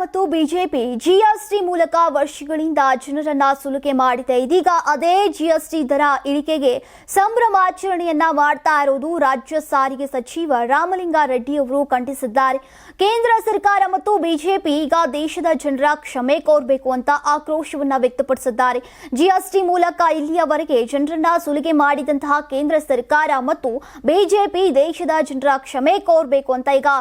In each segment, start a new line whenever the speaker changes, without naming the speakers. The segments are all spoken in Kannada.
ಮತ್ತು ಬಿಜೆಪಿ ಜಿಎಸ್ಟಿ ಮೂಲಕ ವರ್ಷಗಳಿಂದ ಜನರನ್ನ ಸುಲಿಗೆ ಮಾಡಿದೆ. ಇದೀಗ ಅದೇ ಜಿಎಸ್ಟಿ ದರ ಇಳಿಕೆಗೆ ಸಂಭ್ರಮಾಚರಣೆಯನ್ನ ಮಾಡ್ತಾ ಇರೋದು ರಾಜ್ಯ ಸಾರಿಗೆ ಸಚಿವ ರಾಮಲಿಂಗಾರೆಡ್ಡಿ ಅವರು ಖಂಡಿಸಿದ್ದಾರೆ. ಕೇಂದ್ರ ಸರ್ಕಾರ ಮತ್ತು ಬಿಜೆಪಿ ಈಗ ದೇಶದ ಜನರ ಕ್ಷಮೆ ಕೋರಬೇಕು ಅಂತ ಆಕ್ರೋಶವನ್ನ ವ್ಯಕ್ತಪಡಿಸಿದ್ದಾರೆ. ಜಿಎಸ್ಟಿ ಮೂಲಕ ಇಲ್ಲಿಯವರೆಗೆ ಜನರನ್ನ ಸುಲಿಗೆ ಮಾಡಿದಂತಹ ಕೇಂದ್ರ ಸರ್ಕಾರ ಮತ್ತು ಬಿಜೆಪಿ ದೇಶದ ಜನರ ಕ್ಷಮೆ ಕೋರಬೇಕು ಅಂತ ಈಗ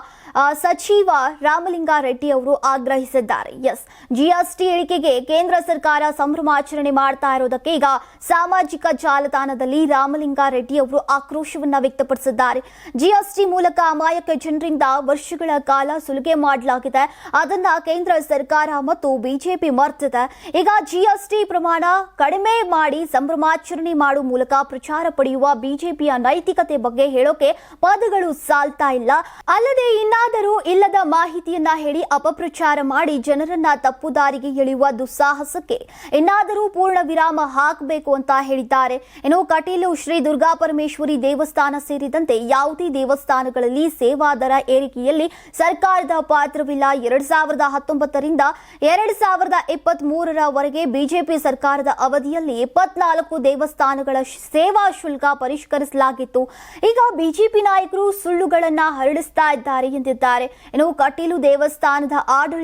ಸಚಿವ ರಾಮಲಿಂಗಾರೆಡ್ಡಿ ಅವರು ಆಗ್ರಹಿಸಿದ್ದಾರೆ. ಎಸ್, ಜಿಎಸ್ಟಿ ಇಳಿಕೆಗೆ ಕೇಂದ್ರ ಸರ್ಕಾರ ಸಂಭ್ರಮಾಚರಣೆ ಮಾಡ್ತಾ ಇರೋದಕ್ಕೆ ಈಗ ಸಾಮಾಜಿಕ ಜಾಲತಾಣದಲ್ಲಿ ರಾಮಲಿಂಗಾರೆಡ್ಡಿ ಅವರು ಆಕ್ರೋಶವನ್ನ ವ್ಯಕ್ತಪಡಿಸಿದ್ದಾರೆ. ಜಿಎಸ್ಟಿ ಮೂಲಕ ಅಮಾಯಕ ಜನರಿಂದ ವರ್ಷಗಳ ಕಾಲ ಸುಲಿಗೆ ಮಾಡಲಾಗಿದೆ. ಅದನ್ನ ಕೇಂದ್ರ ಸರ್ಕಾರ ಮತ್ತು ಬಿಜೆಪಿ ಮರ್ತಿದೆ. ಈಗ ಜಿಎಸ್ಟಿ ಪ್ರಮಾಣ ಕಡಿಮೆ ಮಾಡಿ ಸಂಭ್ರಮಾಚರಣೆ ಮಾಡುವ ಮೂಲಕ ಪ್ರಚಾರ ಪಡೆಯುವ ಬಿಜೆಪಿಯ ನೈತಿಕತೆ ಬಗ್ಗೆ ಹೇಳೋಕೆ ಪದಗಳು ಸಾಲ್ತಾ ಇಲ್ಲ. ಅಲ್ಲದೆ ಇನ್ನಾದರೂ ಇಲ್ಲದ ಮಾಹಿತಿಯನ್ನ ಹೇಳಿ ಅಪಪ್ರಚಾರ ಮಾಡಿ ಜನರನ್ನ ತಪ್ಪು ದಾರಿಗೆ ಎಳೆಯುವ ದುಸ್ಸಾಹಸಕ್ಕೆ ಇನ್ನಾದರೂ ಪೂರ್ಣ ವಿರಾಮ ಹಾಕಬೇಕು ಅಂತ ಹೇಳಿದ್ದಾರೆ. ಇನ್ನು ಕಟೀಲು ಶ್ರೀ ದುರ್ಗಾ ಪರಮೇಶ್ವರಿ ದೇವಸ್ಥಾನ ಸೇರಿದಂತೆ ಯಾವುದೇ ದೇವಸ್ಥಾನಗಳಲ್ಲಿ ಸೇವಾ ದರ ಏರಿಕೆಯಲ್ಲಿ ಸರ್ಕಾರದ ಪಾತ್ರವಿಲ್ಲ. ಎರಡ್ ಸಾವಿರದ ಹತ್ತೊಂಬತ್ತರಿಂದ ಎರಡ್ ಸಾವಿರದ ಇಪ್ಪತ್ತ್ ಮೂರರವರೆಗೆ ಬಿಜೆಪಿ ಸರ್ಕಾರದ ಅವಧಿಯಲ್ಲಿ ಇಪ್ಪತ್ನಾಲ್ಕು ದೇವಸ್ಥಾನಗಳ ಸೇವಾ ಶುಲ್ಕ ಪರಿಷ್ಕರಿಸಲಾಗಿತ್ತು. ಈಗ ಬಿಜೆಪಿ ನಾಯಕರು ಸುಳ್ಳುಗಳನ್ನ ಹರಡಿಸ್ತಾ ಇದ್ದಾರೆ ಎಂದಿದ್ದಾರೆ. ಇನ್ನು ಕಟೀಲು ದೇವಸ್ಥಾನದ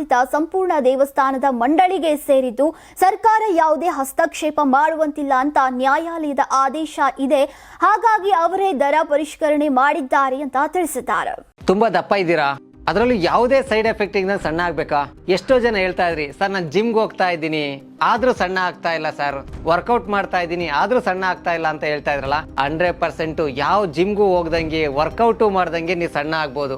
ಆಡಳಿತ ಸಂಪೂರ್ಣ ದೇವಸ್ಥಾನದ ಮಂಡಳಿಗೆ ಸೇರಿದ್ದು ಸರ್ಕಾರ ಯಾವುದೇ ಹಸ್ತಕ್ಷೇಪ ಮಾಡುವಂತಿಲ್ಲ ಅಂತ ನ್ಯಾಯಾಲಯದ ಆದೇಶ ಇದೆ. ಹಾಗಾಗಿ ಅವರೇ ದರ ಪರಿಷ್ಕರಣೆ ಮಾಡಿದ್ದಾರೆ ಅಂತ ತಿಳಿಸಿದ್ದಾರೆ.
ತುಂಬಾ ದಪ್ಪ ಇದ್ದೀರಾ? ಅದರಲ್ಲೂ ಯಾವುದೇ ಸೈಡ್ ಎಫೆಕ್ಟ್ ಇಂದ ಸಣ್ಣ ಆಗ್ಬೇಕಾ? ಎಷ್ಟೋ ಜನ ಹೇಳ್ತಾ ಇದ್ರಿ, ಸರ್, ನಾನು ಜಿಮ್ಗೆ ಹೋಗ್ತಾ ಇದ್ದೀನಿ. ಆದ್ರೂ ಸಣ್ಣ ಆಗ್ತಾ ಇಲ್ಲ, ಸರ್. ವರ್ಕೌಟ್ ಮಾಡ್ತಾ ಇದ್ದೀನಿ, ಆದ್ರೂ ಸಣ್ಣ ಆಗ್ತಾ ಇಲ್ಲ ಅಂತ ಹೇಳ್ತಾ ಇದ್ರಲ್ಲ? ಹಂಡ್ರೆಡ್ ಪರ್ಸೆಂಟ್ ಯಾವ ಜಿಮ್ಗೂ ಹೋಗ್ದಂಗೆ ವರ್ಕೌಟು ಮಾಡ್ದಂಗೆ ನೀವು ಸಣ್ಣ ಆಗ್ಬೋದು.